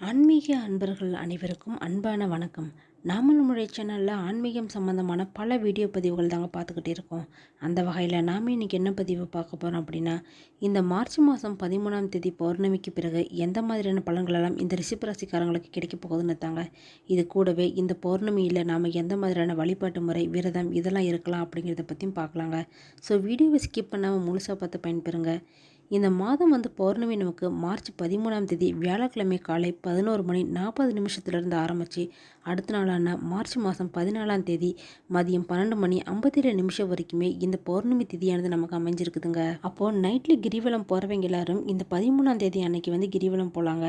ஆன்மீக அன்பர்கள் அனைவருக்கும் அன்பான வணக்கம். நாம நம்முடைய சேனலில் ஆன்மீகம் சம்மந்தமான பல வீடியோ பதிவுகள் தாங்க பார்த்துக்கிட்டே இருக்கோம். அந்த வகையில் நாம் இன்றைக்கி என்ன பதிவு பார்க்க போகிறோம் அப்படின்னா இந்த மார்ச் மாதம் பதிமூணாம் தேதி பௌர்ணமிக்கு பிறகு எந்த மாதிரியான பலன்களெல்லாம் இந்த ரிஷிப ராசிக்காரங்களுக்கு கிடைக்க போகுதுன்னு தாங்க. இது கூடவே இந்த பௌர்ணமியில் நாம் எந்த மாதிரியான வழிபாட்டு முறை விரதம் இதெல்லாம் இருக்கலாம் அப்படிங்கிறத பற்றியும் பார்க்கலாங்க. ஸோ வீடியோவை ஸ்கிப் பண்ணாமல் முழுசாக பார்த்து பயன்பெறுங்க. இந்த மாதம் வந்து பௌர்ணமி நமக்கு மார்ச் பதிமூணாம் தேதி வியாழக்கிழமை காலை பதினோரு மணி நாற்பது நிமிஷத்துலேருந்து ஆரம்பித்து அடுத்த நாளான மார்ச் மாதம் பதினாலாம் தேதி மதியம் பன்னெண்டு மணி ஐம்பத்தி ரெண்டு நிமிஷம் வரைக்குமே இந்த பௌர்ணமி திதியானது நமக்கு அமைஞ்சிருக்குதுங்க. அப்போது நைட்டில் கிரிவலம் போகிறவங்க எல்லாரும் இந்த பதிமூணாம் தேதி அன்னைக்கு வந்து கிரிவலம் போகலாங்க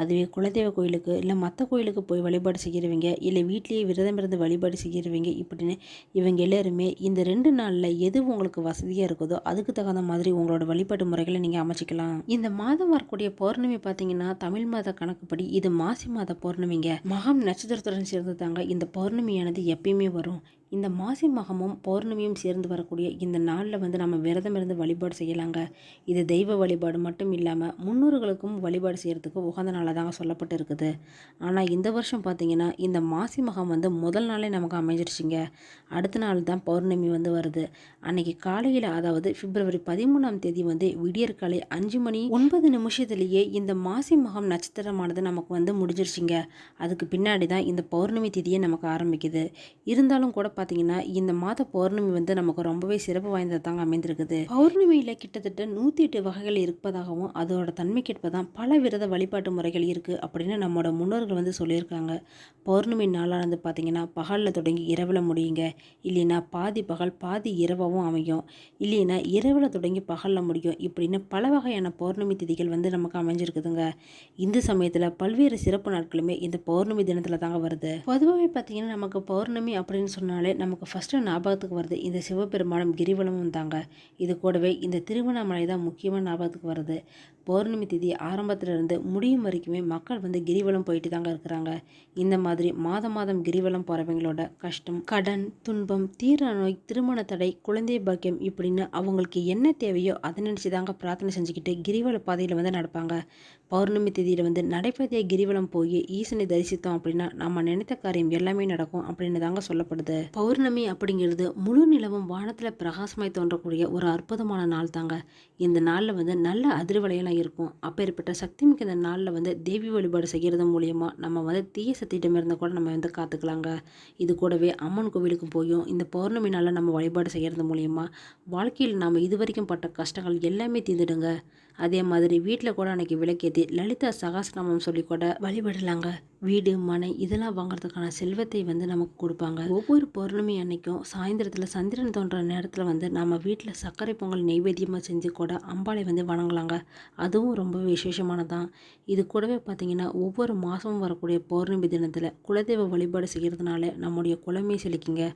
அதுவே குலதெய்வ கோயிலுக்கு இல்லை மற்ற கோயிலுக்கு போய் வழிபாடு செய்கிறவங்க இல்லை வீட்லேயே விரதம் இருந்து வழிபாடு செய்கிறவங்க இப்படின்னு இவங்க எல்லாருமே இந்த ரெண்டு நாளில் எது உங்களுக்கு வசதியாக இருக்குதோ அதுக்கு தகுந்த மாதிரி உங்களோட வழிபாட்டு முறைகளை நீங்கள் அமைச்சிக்கலாம். இந்த மாதம் வரக்கூடிய பௌர்ணமி பார்த்தீங்கன்னா தமிழ் மாத கணக்குப்படி இது மாசி மாத பௌர்ணமிங்க. மகம் நட்சத்திரத்துடன் சேர்ந்து தாங்க இந்த பௌர்ணமியானது எப்பயுமே வரும். இந்த மாசி மகமும் பௌர்ணமியும் சேர்ந்து வரக்கூடிய இந்த நாளில் வந்து நம்ம விரதம் இருந்து வழிபாடு செய்யலாங்க. இது தெய்வ வழிபாடு மட்டும் இல்லாமல் முன்னோர்களுக்கும் வழிபாடு செய்கிறதுக்கு உகந்த நாளாக தாங்க சொல்லப்பட்டு இருக்குது ஆனால் இந்த வருஷம் பார்த்தீங்கன்னா இந்த மாசி மகம் வந்து முதல் நாளே நமக்கு அமைஞ்சிருச்சுங்க. அடுத்த நாள் தான் பௌர்ணமி வந்து வருது. அன்னைக்கு காலையில் அதாவது பிப்ரவரி பதிமூணாம் தேதி வந்து விடியற்காலை அஞ்சு மணி ஒன்பது நிமிஷத்துலேயே இந்த மாசி மகம் நட்சத்திரமானது நமக்கு வந்து முடிஞ்சிருச்சுங்க. அதுக்கு பின்னாடி தான் இந்த பௌர்ணமி தேதியே நமக்கு ஆரம்பிக்குது. இருந்தாலும் கூட பார்த்தீங்கன்னா இந்த மாத பௌர்ணமி வந்து நமக்கு ரொம்பவே சிறப்பு வாய்ந்ததாங்க அமைந்திருக்குது. பௌர்ணமியில் கிட்டத்தட்ட நூற்றி எட்டு வகைகள் இருப்பதாகவும் அதோட தன்மைக்கேற்ப தான் பல விரத வழிபாட்டு முறைகள் இருக்குது அப்படின்னு நம்மளோட முன்னோர்கள் வந்து சொல்லியிருக்காங்க. பௌர்ணமி நாளானது பார்த்தீங்கன்னா பகலில் தொடங்கி இரவில் முடியுங்க. இல்லைன்னா பாதி பகல் பாதி இரவாகவும் அமையும். இல்லைன்னா இரவில் தொடங்கி பகலில் முடியும் இப்படின்னு பல வகையான பௌர்ணமி திதிகள் வந்து நமக்கு அமைஞ்சிருக்குதுங்க. இந்த சமயத்தில் பல்வேறு சிறப்பு நாட்களுமே இந்த பௌர்ணமி தினத்தில் தாங்க வருது. பொதுவாகவே பார்த்தீங்கன்னா நமக்கு பௌர்ணமி அப்படின்னு சொன்னாலே நமக்கு ஃபஸ்ட்டு ஞாபகத்துக்கு வருது இந்த சிவபெருமானம் கிரிவலமும் தாங்க. இது கூடவே இந்த திருவண்ணாமலை தான் முக்கியமாக ஞாபகத்துக்கு வருது. பௌர்ணமி திதி ஆரம்பத்திலிருந்து முடியும் வரைக்குமே மக்கள் வந்து கிரிவலம் போயிட்டு தாங்க இருக்கிறாங்க. இந்த மாதிரி மாதம் மாதம் கிரிவலம் போகிறவங்களோட கஷ்டம் கடன் துன்பம் தீர நோய் திருமண தடை குழந்தை பாக்கியம் இப்படின்னு அவங்களுக்கு என்ன தேவையோ அதை நினச்சி தாங்க பிரார்த்தனை செஞ்சுக்கிட்டு கிரிவல பாதையில் வந்து நடப்பாங்க. பௌர்ணமி திதியில் வந்து நடைபாதையை கிரிவலம் போய் ஈசனை தரிசித்தோம் அப்படின்னா நம்ம நினைத்த காரியம் எல்லாமே நடக்கும் அப்படின்னு தாங்க சொல்லப்படுது. பௌர்ணமி அப்படிங்கிறது முழு நிலவும் வானத்தில் பிரகாசமாய் தோன்றக்கூடிய ஒரு அற்புதமான நாள் தாங்க. இந்த நாளில் வந்து நல்ல அதிர்வலையெல்லாம் இருக்கும். அப்பேற்பட்ட சக்தி மிக்க இந்த நாளில் வந்து தேவி வழிபாடு செய்கிறது மூலியமாக நம்ம வந்து தீய சக்தியிடமிருந்து கூட நம்ம வந்து காத்துக்கலாங்க. இது கூடவே அம்மன் கோவிலுக்கு போயும் இந்த பௌர்ணமி நாளில் நம்ம வழிபாடு செய்கிறது மூலியமாக வாழ்க்கையில் நாம் இது வரைக்கும் பட்ட கஷ்டங்கள் எல்லாமே தீர்ந்துடுங்க. அதே மாதிரி வீட்டில் கூட அன்றைக்கி விளக்கேற்றி லலிதா சகாசநாமம் சொல்லி கூட வழிபடலாங்க. வீடு மனை இதெல்லாம் வாங்குறதுக்கான செல்வத்தை வந்து நமக்கு கொடுப்பாங்க. ஒவ்வொரு பௌர்ணமி அன்னைக்கும் சாயந்தரத்தில் சந்திரன் தோன்ற நேரத்தில் வந்து நம்ம வீட்டில் சர்க்கரை பொங்கல் நெய்வேத்தியமாக செஞ்சு கூட அம்பாளை வந்து வணங்கலாங்க. அதுவும் ரொம்ப விசேஷமானதான். இது கூடவே பார்த்தீங்கன்னா ஒவ்வொரு மாதமும் வரக்கூடிய பௌர்ணமி தினத்தில் குலதெய்வ வழிபாடு செய்கிறதுனால நம்முடைய குலமே செழிக்குங்க.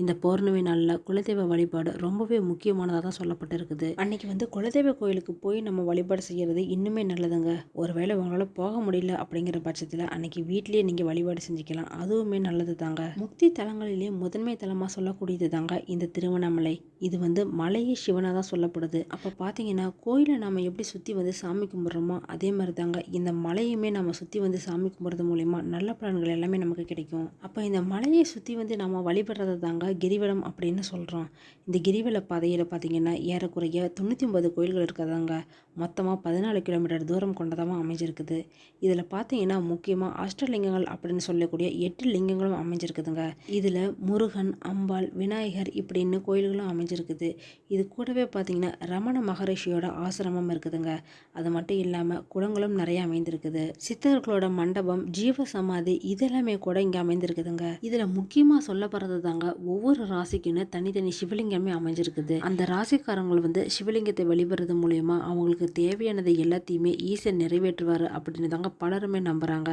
இந்த பௌர்ணமி நாளில் குலதெய்வ வழிபாடு ரொம்பவே முக்கியமானதாக தான் சொல்லப்பட்டிருக்குது. அன்னைக்கு வந்து குலதெய்வ கோயிலுக்கு போய் நம்ம வழிபாடு செய்கிறது இன்னுமே நல்லதுங்க. ஒருவேளை உங்களால் போக முடியல அப்படிங்கிற பட்சத்தில் அன்னைக்கு வீட்லேயே நீங்கள் வழிபாடு செஞ்சுக்கலாம். அதுவுமே நல்லது தாங்க முக்தி தலங்களிலே முதன்மை தலமாக சொல்லக்கூடியது தாங்க இந்த திருவண்ணாமலை. இது வந்து மலையே சிவனாக தான் சொல்லப்படுது. அப்போ பார்த்தீங்கன்னா கோயிலை நம்ம எப்படி சுற்றி வந்து சாமி கும்பிட்றோமோ அதே மாதிரி தாங்க இந்த மலையுமே நம்ம சுற்றி வந்து சாமி கும்பிட்றது மூலயமா நல்ல பலன்கள் எல்லாமே நமக்கு கிடைக்கும். அப்போ இந்த மலையை சுற்றி வந்து நம்ம வழிபடுறது தாங்க கிரிவலம் அப்படின்னு சொல்கிறோம் இந்த கிரிவல பாதையில் பார்த்தீங்கன்னா ஏறக்குறைய தொண்ணூற்றி ஒன்பது கோயில்கள் இருக்கிறதாங்க மொத்தமாக பதினாலு கிலோமீட்டர் தூரம் கொண்டதாக அமைஞ்சிருக்குது. இதில் பார்த்தீங்கன்னா முக்கியமாக அஷ்டலிங்கங்கள் அப்படின்னு சொல்லக்கூடிய எட்டு லிங்கங்களும் அமைஞ்சிருக்குதுங்க. இதில் முருகன் அம்பாள் விநாயகர் இப்படின்னு கோயில்களும் அமைஞ்சிருக்குது. இது கூடவே பார்த்தீங்கன்னா ரமண மகரிஷியோட ஆசிரமம் இருக்குதுங்க. அது மட்டும் இல்லாமல் குளங்களும் நிறைய அமைந்திருக்குது. சித்தர்களோட மண்டபம் ஜீவ சமாதி இதெல்லாமே கூட இங்கே அமைந்திருக்குதுங்க. இதில் முக்கியமாக சொல்லப்படுறது தாங்க ஒவ்வொரு ராசிக்குன்னு தனித்தனி சிவலிங்கமே அமைஞ்சிருக்குது. அந்த ராசிக்காரங்கள் வந்து சிவலிங்கத்தை வழிபடுறது மூலயமா அவங்களுக்கு தேவையானதை எல்லாத்தையுமே ஈஸியாக நிறைவேற்றுவார் அப்படின்னு தாங்க பலருமே நம்புகிறாங்க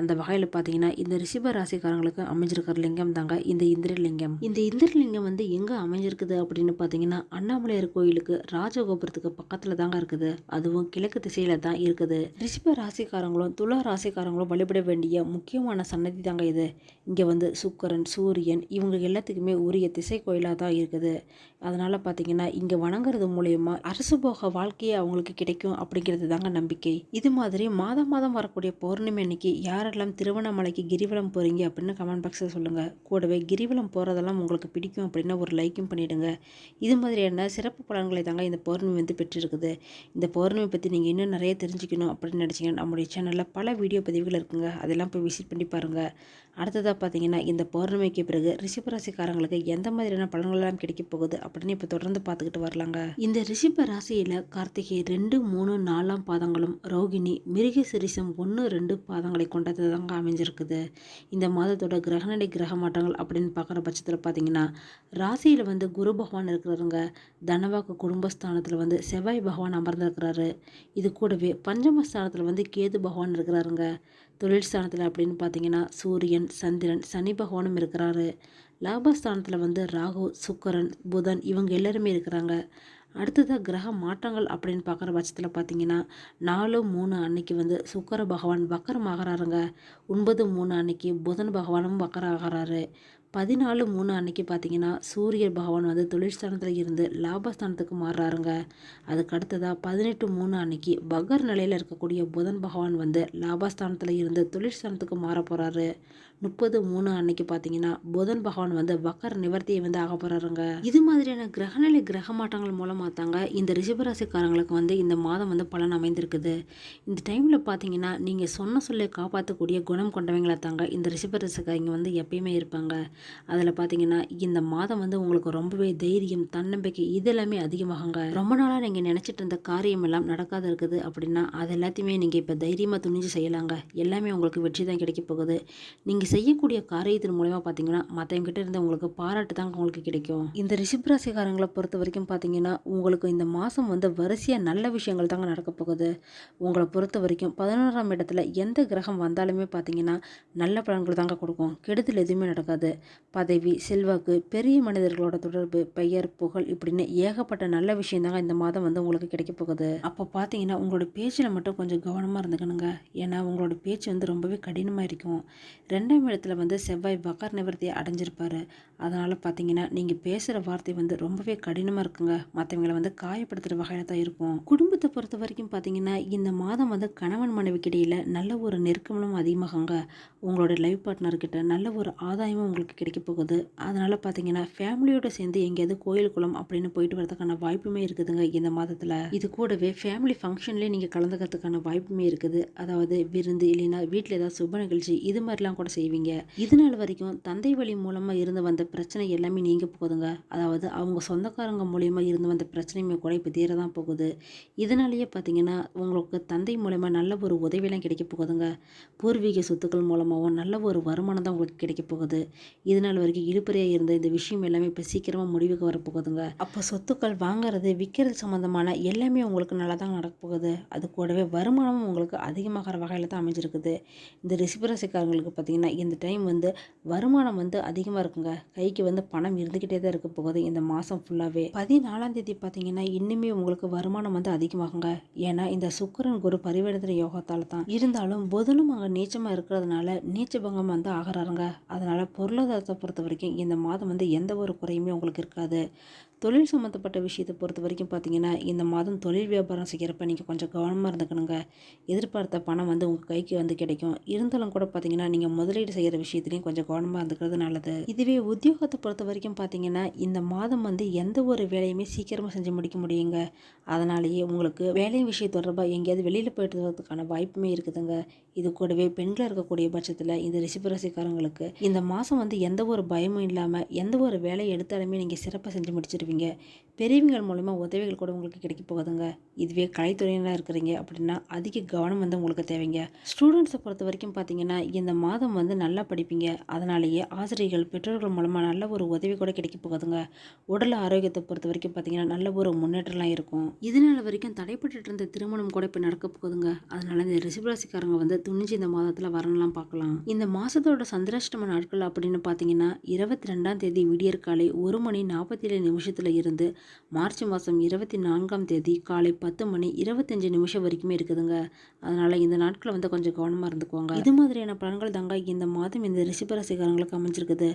அந்த வகையில் பார்த்தீங்கன்னா இந்த ரிஷிப ராசிக்காரங்களுக்கு அமைஞ்சிருக்கிற லிங்கம் தாங்க இந்த இந்திரலிங்கம். இந்த இந்திரலிங்கம் வந்து எங்கே அமைஞ்சிருக்குது அப்படின்னு பார்த்தீங்கன்னா அண்ணாமலையார் கோயிலுக்கு ராஜகோபுரத்துக்கு பக்கத்தில் தாங்க இருக்குது. அதுவும் கிழக்கு திசையில் தான் இருக்குது. ரிஷிப ராசிக்காரங்களும் துலா ராசிக்காரங்களும் வழிபட வேண்டிய முக்கியமான சன்னதி தாங்க இது. இங்கே வந்து சுக்கரன் சூரியன் இவங்க எல்லாத்துக்குமே உரிய திசை கோயிலாக தான் இருக்குது. அதனால் பார்த்தீங்கன்னா இங்கே வணங்குறது மூலயமா அரசு போக வாழ்க்கையே அவங்களுக்கு கிடைக்கும் அப்படிங்கிறது தாங்க நம்பிக்கை. இது மாதிரி மாதம் மாதம் வரக்கூடிய பௌர்ணமி அன்னைக்கு யாரெல்லாம் திருவண்ணாமலைக்கு கிரிவலம் போகிறீங்க அப்படின்னு கமெண்ட் பாக்ஸில் சொல்லுங்கள் கூடவே கிரிவலம் போகிறதெல்லாம் உங்களுக்கு பிடிக்கும் அப்படின்னா ஒரு லைக்கும் பண்ணிவிடுங்க இது மாதிரியான சிறப்பு பலன்களை தாங்க இந்த பௌர்ணமி வந்து பெற்றிருக்குது. இந்த பௌர்ணமி பற்றி நீங்கள் இன்னும் நிறைய தெரிஞ்சுக்கணும் அப்படின்னு நினச்சிங்கன்னா நம்முடைய சேனலில் பல வீடியோ பதிவுகள் இருக்குங்க. அதெல்லாம் போய் விசிட் பண்ணி பாருங்கள் அடுத்ததாக பார்த்தீங்கன்னா இந்த பௌர்ணமிக்கு பிறகு ராசிக்காரங்களுக்கு எந்த மாதிரியான பலன்களெல்லாம் கிடைக்க போகுது அப்படின்னு இப்போ தொடர்ந்து பார்த்துக்கிட்டு வரலாங்க. இந்த ரிஷப ராசியில் கார்த்திகை ரெண்டு மூணு நாலாம் பாதங்களும் ரோகிணி மிருக சிரிசம் ஒன்று ரெண்டு பாதங்களை கொண்டது தாங்க அமைஞ்சிருக்குது. இந்த மாதத்தோட கிரகநிலை கிரக மாற்றங்கள் அப்படின்னு பார்க்குற பட்சத்தில் பார்த்தீங்கன்னா ராசியில் வந்து குரு பகவான் இருக்கிறாருங்க. தனவாக்கு குடும்பஸ்தானத்தில் வந்து செவ்வாய் பகவான் அமர்ந்திருக்கிறாரு. இது கூடவே பஞ்சமஸ்தானத்தில் வந்து கேது பகவான் இருக்கிறாருங்க. தொழில் ஸ்தானத்தில் அப்படின்னு பார்த்தீங்கன்னா சூரியன் சந்திரன் சனி பகவானும் இருக்கிறாரு. லாபஸ்தானத்தில் வந்து ராகு சுக்கரன் புதன் இவங்க எல்லாருமே இருக்கிறாங்க. அடுத்ததாக கிரக மாற்றங்கள் அப்படின்னு பார்க்குற பட்சத்தில் பார்த்தீங்கன்னா நாலு மூணு அன்னைக்கு வந்து சுக்கர பகவான் வக்கரம் ஆகிறாருங்க ஒன்பது மூணு அன்னைக்கு புதன் பகவானும் வக்கரம் ஆகிறாரு பதினாலு மூணு அன்னைக்கு பார்த்தீங்கன்னா சூரிய பகவான் வந்து தொழிற்ஸ்தானத்தில் இருந்து லாபஸ்தானத்துக்கு மாறுறாருங்க. அதுக்கு அடுத்ததாக பதினெட்டு மூணு அன்னைக்கு பகர் நிலையில் இருக்கக்கூடிய புதன் பகவான் வந்து லாபஸ்தானத்தில் இருந்து தொழிற்ஸ்தானத்துக்கு மாற போகிறாரு முப்பது மூணு அன்னைக்கு பார்த்தீங்கன்னா புதன் பகவான் வந்து வக்கர் நிவர்த்தியை வந்து ஆக போகிறாருங்க இது மாதிரியான கிரகநிலை கிரக மாற்றங்கள் மூலமாக தாங்க இந்த ரிஷபராசிக்காரங்களுக்கு வந்து இந்த மாதம் வந்து பலன் அமைந்திருக்குது. இந்த டைமில் பார்த்தீங்கன்னா நீங்கள் சொன்ன சொல்லை காப்பாற்றக்கூடிய குணம் கொண்டவங்களை தாங்க இந்த ரிஷபராசிக்காரங்க வந்து எப்பயுமே இருப்பாங்க. அதில் பார்த்தீங்கன்னா இந்த மாதம் வந்து உங்களுக்கு ரொம்பவே தைரியம் தன்னம்பிக்கை இதெல்லாமே அதிகமாகுங்க. ரொம்ப நாளாக நீங்கள் நினச்சிட்டு இருந்த காரியம் எல்லாம் நடக்காத இருக்குது அப்படின்னா அது எல்லாத்தையுமே நீங்கள் இப்போ தைரியமாக துணிஞ்சு செய்யலாங்க. எல்லாமே உங்களுக்கு வெற்றி தான் கிடைக்க போகுது. நீங்கள் செய்யக்கூடிய காரியத்தின் மூலயமா பார்த்தீங்கன்னா மற்றவங்கிட்ட இருந்து உங்களுக்கு பாராட்டு தான் உங்களுக்கு கிடைக்கும். இந்த ரிஷிப்ராசிகாரங்களை பொறுத்த வரைக்கும் பார்த்தீங்கன்னா உங்களுக்கு இந்த மாதம் வந்து வரிசையாக நல்ல விஷயங்கள் தாங்க நடக்க போகுது. உங்களை பொறுத்த வரைக்கும் பதினோராம் இடத்துல எந்த கிரகம் வந்தாலுமே பார்த்தீங்கன்னா நல்ல பலன்கள் தாங்க கொடுக்கும். கெடுதல் எதுவுமே நடக்காது. பதவி செல்வாக்கு பெரிய மனிதர்களோட தொடர்பு பெயர் புகழ் இப்படின்னு ஏகப்பட்ட நல்ல விஷயம் தாங்க இந்த மாதம் வந்து உங்களுக்கு கிடைக்க போகுது. அப்போ பார்த்தீங்கன்னா உங்களோட பேச்சில் மட்டும் கொஞ்சம் கவனமாக இருந்துக்கணுங்க. ஏன்னா உங்களோட பேச்சு வந்து ரொம்பவே கடினமாக இருக்கும். ரெண்டாம் இடத்துல வந்து செவ்வாய் வக்கர் நிவர்த்தியை அடைஞ்சிருப்பார். அதனால் பார்த்தீங்கன்னா நீங்கள் பேசுகிற வார்த்தை வந்து ரொம்பவே கடினமாக இருக்குங்க. மற்றவங்களை வந்து காயப்படுத்துகிற வகையில் தான் இருக்கும். குடும்பத்தை பொறுத்த வரைக்கும் பார்த்தீங்கன்னா இந்த மாதம் வந்து கணவன் மனைவிக்கு இடையில் நல்ல ஒரு நெருக்கமும் அதிகமாகுங்க. உங்களோட லைஃப் பார்ட்னர்கிட்ட நல்ல ஒரு ஆதாயமும் உங்களுக்கு கிடைக்க போகுது. அதனால் பார்த்தீங்கன்னா ஃபேமிலியோட சேர்ந்து எங்கேயாவது கோயில் குளம் அப்படின்னு போயிட்டு வரதுக்கான வாய்ப்புமே இருக்குதுங்க இந்த மாதத்தில். இது கூடவே ஃபேமிலி ஃபங்க்ஷன்லேயே நீங்கள் கலந்துக்கிறதுக்கான வாய்ப்புமே இருக்குது. அதாவது விருந்து இல்லைன்னா வீட்டில் ஏதாவது சுப நிகழ்ச்சி இது மாதிரிலாம் கூட செய்வீங்க. இது நாள் வரைக்கும் தந்தை வழி மூலமாக இருந்து வந்த பிரச்சனை எல்லாமே நீங்க போகுதுங்க அதாவது அவங்க சொந்தக்காரங்க மூலயமா இருந்து வந்த பிரச்சனையுமே கூட இப்போ தீர தான் போகுது. இதனாலேயே பார்த்தீங்கன்னா உங்களுக்கு தந்தை மூலயமா நல்ல ஒரு உதவியெல்லாம் கிடைக்க போகுதுங்க. பூர்வீக சொத்துக்கள் மூலமாகவும் நல்ல ஒரு வருமானம் தான் உங்களுக்கு கிடைக்க போகுது. இது நாள் வரைக்கும் இழுப்பறையாக இருந்த இந்த விஷயம் எல்லாமே இப்போ சீக்கிரமாக முடிவுக்கு வரப்போகுதுங்க அப்போ சொத்துக்கள் வாங்குறது விற்கிறது சம்மந்தமான எல்லாமே உங்களுக்கு நல்லா தான் நடக்க போகுது. அது கூடவே வருமானமும் உங்களுக்கு அதிகமாகிற வகையில் தான் அமைஞ்சிருக்குது. இந்த ரிசிபராசிக்காரங்களுக்கு பார்த்தீங்கன்னா இந்த டைம் வந்து வருமானம் வந்து அதிகமாக இருக்குங்க. கைக்கு வந்து பணம் இருந்துக்கிட்டே தான் இருக்க போகுது இந்த மாதம் ஃபுல்லாகவே பதினாலாம் தேதி பார்த்தீங்கன்னா இன்னுமே உங்களுக்கு வருமானம் வந்து அதிகமாகுங்க. ஏன்னா இந்த சுக்கரன் குரு பரிவர்த்தனை யோகத்தால் தான். இருந்தாலும் புதனும் அங்கே நீச்சமாக இருக்கிறதுனால நீச்ச பங்கம் வந்து ஆகிறாருங்க. அதனால் பொருளாதாரத்தை பொறுத்த வரைக்கும் இந்த மாதம் வந்து எந்த ஒரு குறையுமே உங்களுக்கு இருக்காது. தொழில் சம்மந்தப்பட்ட விஷயத்தை பொறுத்த வரைக்கும் பார்த்தீங்கன்னா இந்த மாதம் தொழில் வியாபாரம் செய்கிறப்ப நீங்கள் கொஞ்சம் கவனமாக இருந்துக்கணுங்க. எதிர்பார்த்த பணம் வந்து உங்கள் கைக்கு வந்து கிடைக்கும். இருந்தாலும் கூட பார்த்தீங்கன்னா நீங்கள் முதலீடு செய்கிற விஷயத்துலையும் கொஞ்சம் கவனமாக இருந்துக்கிறது நல்லது. இதுவே உத்தியோகத்தை பொறுத்த வரைக்கும் பார்த்தீங்கன்னா இந்த மாதம் வந்து எந்த ஒரு வேலையுமே சீக்கிரமாக செஞ்சு முடிக்க முடியுங்க. அதனாலேயே உங்களுக்கு வேலை விஷயம் தொடர்பாக எங்கேயாவது வெளியில் போயிட்டு வரதுக்கான வாய்ப்புமே இருக்குதுங்க. இது கூடவே பெண்கள் இருக்கக்கூடிய பட்சத்தில் இந்த ரிசிபராசிக்காரங்களுக்கு இந்த மாதம் வந்து எந்த ஒரு பயமும் இல்லாமல் எந்த ஒரு வேலையை எடுத்தாலுமே நீங்கள் சிறப்பாக செஞ்சு முடிச்சிருவீங்க. வச்சுருவீங்க பெரியவங்கள் மூலிமா உதவிகள் கூட உங்களுக்கு கிடைக்க போகுதுங்க. இதுவே கலைத்துறையினராக இருக்கிறீங்க அப்படின்னா அதிக கவனம் வந்து உங்களுக்கு தேவைங்க. ஸ்டூடெண்ட்ஸை பொறுத்த வரைக்கும் பார்த்தீங்கன்னா இந்த மாதம் வந்து நல்லா படிப்பீங்க. அதனாலேயே ஆசிரியர்கள் பெற்றோர்கள் மூலமாக நல்ல ஒரு உதவி கூட கிடைக்க போகுதுங்க. உடல் ஆரோக்கியத்தை பொறுத்த வரைக்கும் பார்த்தீங்கன்னா நல்ல ஒரு முன்னேற்றம்லாம் இருக்கும். இதனால வரைக்கும் தடைப்பட்டு இருந்த திருமணம் கூட இப்போ நடக்க போகுதுங்க. அதனால இந்த ரிஷபராசிக்காரங்க வந்து துணிஞ்சு இந்த மாதத்தில் வரணும்லாம் பார்க்கலாம் இந்த மாதத்தோட சந்திராஷ்டம நாட்கள் அப்படின்னு பார்த்தீங்கன்னா இருபத்தி ரெண்டாம் தேதி விடியற்காலை ஒரு மணி நாற்பத்தி ஏழு நிமிஷத்தில் இருந்து மார்ச் மாதம் இருபத்தி நான்காம் தேதி காலை பத்து மணி இருபத்தஞ்சு நிமிஷம் வரைக்குமே இருக்குதுங்க. அதனால் இந்த நாட்களை வந்து கொஞ்சம் கவனமாக இருந்துக்குவாங்க இது மாதிரியான பலன்கள் தாங்க இந்த மாதம் இந்த ரிஷபராசிக்காரங்களுக்கு அமைஞ்சிருக்குது.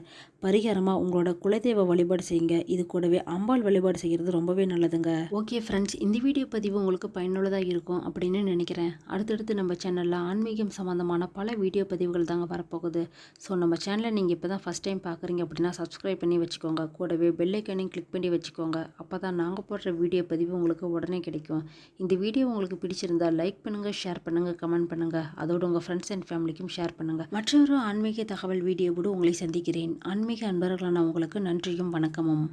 பரிகாரமாக உங்களோட குலதெய்வ வழிபாடு செய்யுங்க. இது கூடவே அம்பாள் வழிபாடு செய்கிறது ரொம்பவே நல்லதுங்க. ஓகே ஃப்ரெண்ட்ஸ் இந்த வீடியோ பதிவு உங்களுக்கு பயனுள்ளதாக இருக்கும் அப்படின்னு நினைக்கிறேன். அடுத்தடுத்து நம்ம சேனலில் ஆன்மீகம் சம்மந்தமான பல வீடியோ பதிவுகள் தாங்க வரப்போகுது. ஸோ நம்ம சேனலை நீங்கள் இப்போ தான் ஃபஸ்ட் டைம் பார்க்குறீங்க அப்படின்னா சப்ஸ்கிரைப் பண்ணி வச்சுக்கோங்க. கூடவே பெல்லைக்கனையும் கிளிக் பண்ணி வச்சுக்கோங்க. அப்போ தான் நாங்கள் போடுற வீடியோ பதிவு உங்களுக்கு உடனே கிடைக்கும். இந்த வீடியோ உங்களுக்கு பிடிச்சிருந்தா லைக் பண்ணுங்கள் ஷேர் பண்ணுங்கள் கமெண்ட் பண்ணுங்கள் அதோடு உங்கள் ஃப்ரெண்ட்ஸ் அண்ட் ஃபேமிலிக்கும் ஷேர் பண்ணுங்கள் மற்றொரு ஆன்மீக தகவல் வீடியோவோடு உங்களை சந்திக்கிறேன். ஆன்மீக அன்பர்களான உங்களுக்கு நன்றியும் வணக்கமும்.